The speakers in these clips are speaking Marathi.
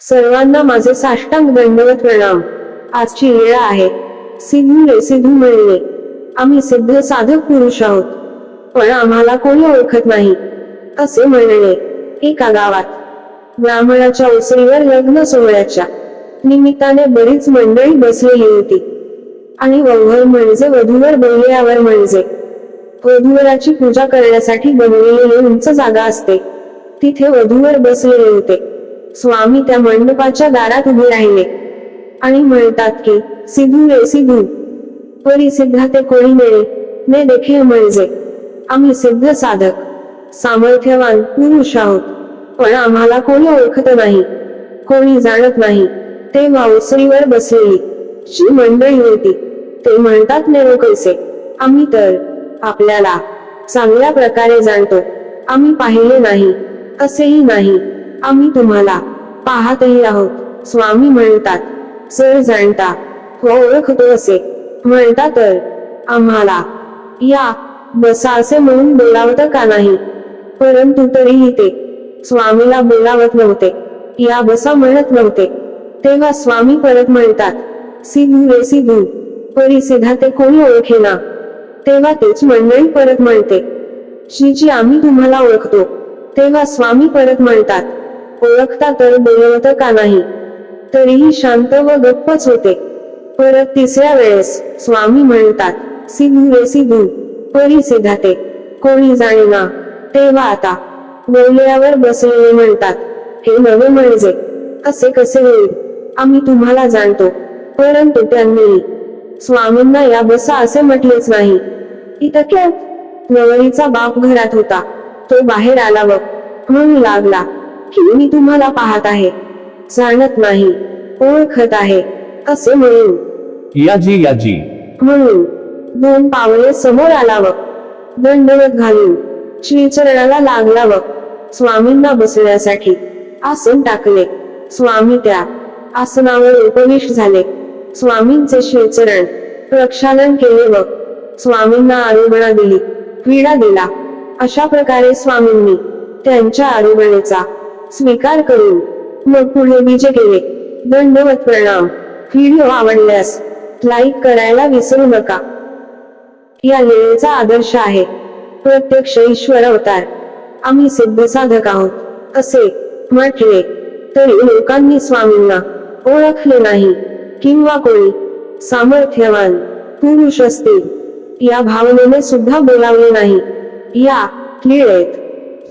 सर्वांना माझे साष्टांग दंडवत प्रणाम. आजची वेळ आहे. सिद्धू रे सिद्धू म्हणले आम्ही सिद्ध साधक पुरुष आहोत. पण आम्हाला कोणी ओळखत नाही. असे म्हणले एका गावात. ब्राह्मणाच्या ओसरीवर लग्न सोहळ्याच्या निमित्ताने बरीच मंडळी बसलेली होती. आणि वधूवर म्हणजे वधूवर बनल्यावर म्हणजे. वधूवराची पूजा करण्यासाठी बनवलेली उंच जागा असते. तिथे वधूवर बसलेले होते. स्वामी त्या मंडपाच्या दारात उभे राहिले आणि म्हणतात की सिद्धू रे सिद्धू. परी सिद्धा ते कोणी मिळे ने देखील म्हणजे आम्ही सिद्ध साधक सामर्थ्यवान पुरुष आहोत पण आम्हाला कोणी ओळखत नाही कोणी जाणत नाही. ते वावसरीवर बसलेली जी मंडळी होती ते म्हणतात नेरो कैसे? आम्ही तर आपल्याला चांगल्या प्रकारे जाणतो. आम्ही पाहिले नाही असेही नाही. आम्ही तुम्हाला पाहतही आहोत. स्वामी म्हणतात सर जाणता व ओळखतो असे. म्हणता तर आम्हाला या बसा असे म्हणून बोलावतं का नाही? परंतु तरीही ते स्वामीला बोलावत नव्हते. या बसा म्हणत नव्हते. तेव्हा स्वामी परत म्हणतात सिद्धू रे सिद्धू परिसिद्धा ते कोणी ओळखेना? तेव्हा तेच मंडळी परत म्हणते श्रीजी आम्ही तुम्हाला ओळखतो. तेव्हा स्वामी परत म्हणतात ओळखता तर बोलवत का नाही? तरीही शांत व गप्पच होते. परत तिसऱ्या वेळेस स्वामी म्हणतात सिद्धू रे सिद्धू परी ते कोणी जाणेना? तेव्हा आता. बोलल्यावर बसलेले म्हणतात हे नवे म्हणजे असे कसे होईल? आम्ही तुम्हाला जाणतो. परंतु त्यांनी स्वामींना या बसा असे म्हटलेच नाही. इतक्यात नवरीचा बाप घरात होता. तो बाहेर आला व म्हणू लागला की मी तुम्हाला पाहत आहे. जाणत नाही. ओळखत आहे. असे म्हणून. याजी याजी. म्हणून. दोन पावले समोर आला व दंडवत घालून. श्रीचरणाला लागला व स्वामींना बसण्यासाठी. आसन टाकले. स्वामी त्या आसनावर उपविष्ट झाले. स्वामींचे श्रीचरण प्रक्षालन केले व स्वामींना आरोग्यणा दिली. पीडा दिला. अशा प्रकारे स्वामींनी त्यांच्या आरोग्यतेचा स्वीकार करून मग पुढे विजय केले दंडवत प्रणाम. व्हिडिओ आवडल्यास लाईक करायला विसरू नका. या लेळेचा आदर्श आहे. प्रत्यक्ष ईश्वर अवतार. आम्ही सिद्ध साधक आहोत. असे म्हटले तरी लोकांनी स्वामींना ओळखले नाही किंवा कोणी सामर्थ्यवान पुरुष असतील या भावनेने सुद्धा बोलावले नाही. या लिळेत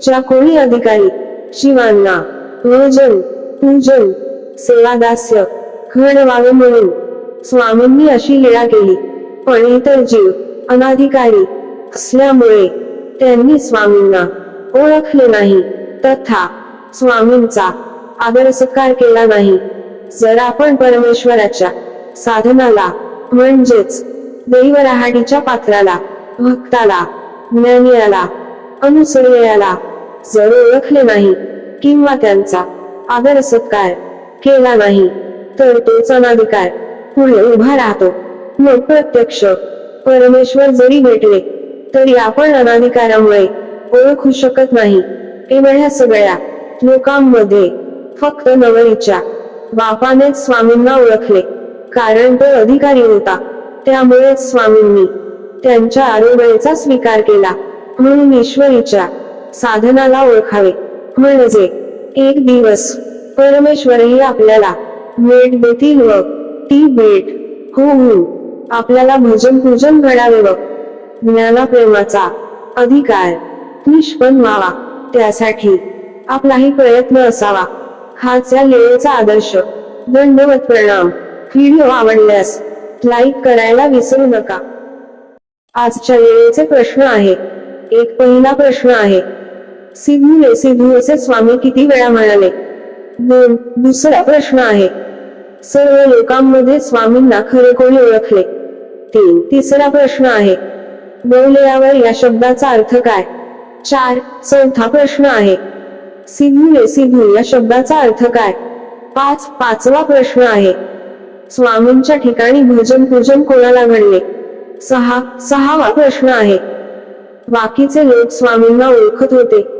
ज्या कोणी अधिकारी शिवांना भजन पूजन सेवादास्य घडवावे म्हणून स्वामींनी अशी लीळा केली. पण इतर जीव अनाधिकारी असल्यामुळे त्यांनी स्वामींना ओळखले नाही. तथा स्वामींचा आदर सत्कार केला नाही. जर आपण परमेश्वराच्या साधनाला म्हणजेच दैवराहाडीच्या पात्राला भक्ताला ज्ञानियाला अनुसर्याला जर ओळखले नाही किंवा त्यांचा आदर सत्कार केला नाही तर तोच अनाधिकार पुढे उभा राहतो. मग प्रत्यक्ष परमेश्वर जरी भेटले तरी आपण अनाधिकारामुळे ओळखू शकत नाही. एवढ्या सगळ्या लोकांमध्ये फक्त नवरीच्या बापानेच स्वामींना ओळखले कारण तो अधिकारी होता. त्यामुळेच स्वामींनी त्यांच्या आरोग्याचा स्वीकार केला. म्हणून ईश्वरीच्या साधनाला ओळखावे. म्हणजे एक दिवस परमेश्वरही आपल्याला भेट देतील व ती भेट होऊन आपल्याला भजन पूजन घडावे व ज्ञानाप्रेमाचा अधिकार निष्पन्न व्हावा. त्यासाठी आपलाही प्रयत्न असावा. हाच या लेळेचा आदर्श. दंडवत प्रणाम. व्हिडिओ आवडल्यास लाईक करायला विसरू नका. आजच्या वेळेचे प्रश्न आहे. एक पहिला प्रश्न आहे. सिद्धू रे सिद्धू असे स्वामी किती वेळा म्हणाले दोन दुसरा प्रश्न आहे. सर्व लोकांमध्ये स्वामींना खरे कोणी ओळखले? तीन तिसरा प्रश्न आहे. बोलल्यावर या शब्दाचा अर्थ काय? चार चौथा प्रश्न आहे. सिद्धू रे सिद्धू या शब्दाचा अर्थ काय? पाच पाचवा प्रश्न आहे. स्वामींच्या ठिकाणी भजन पूजन कोणाला घडले? सहा सहावा प्रश्न आहे. बाकीचे लोक स्वामींना ओळखत होते.